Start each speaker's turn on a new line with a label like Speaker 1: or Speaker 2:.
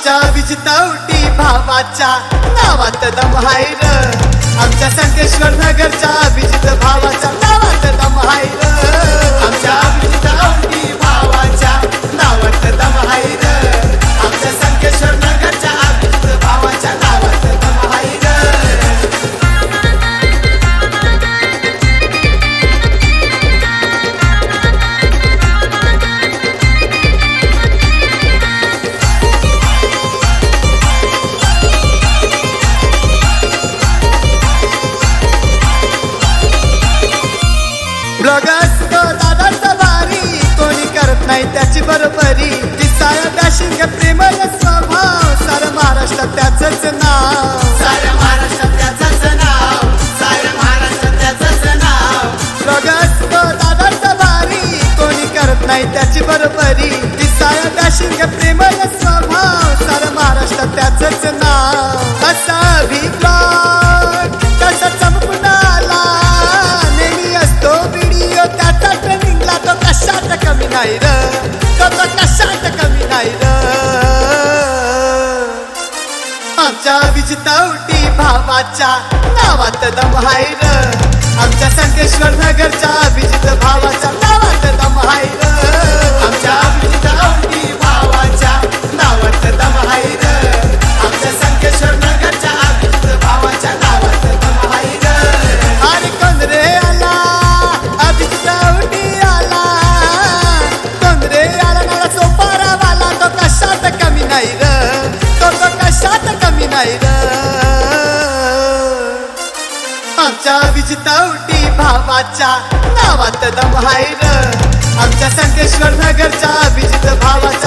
Speaker 1: आमच्या विजितावटी भावाच्या नावात दम हायर आमच्या संकेश्वर नगरच्या विजित भावाच्या ब्लॉगर्स तो दादाचा भारी कोणी करत नाही त्याची बरोबरी. दिसाया डॅशिंग प्रेमळ स्वभाव. सारं महाराष्ट्रात त्याच नाव. साऱ्या महाराष्ट्रात त्याच नाव. साऱ्या महाराष्ट्रात त्याच नाव. ब्लॉगर्स तो दादाचा भारी कोणी करत नाही त्याची बरोबरी. नाही र. कसा कशात कमी नाही र. आमच्या विजतावटी भावाच्या नावात दम आहे र. आमच्या संकेश्वर नगरच्या अभिजित नाही आमच्या विजितावटी भावाच्या नावात दम हाय आमच्या संकेश्वर नगरच्या विजित भावाच्या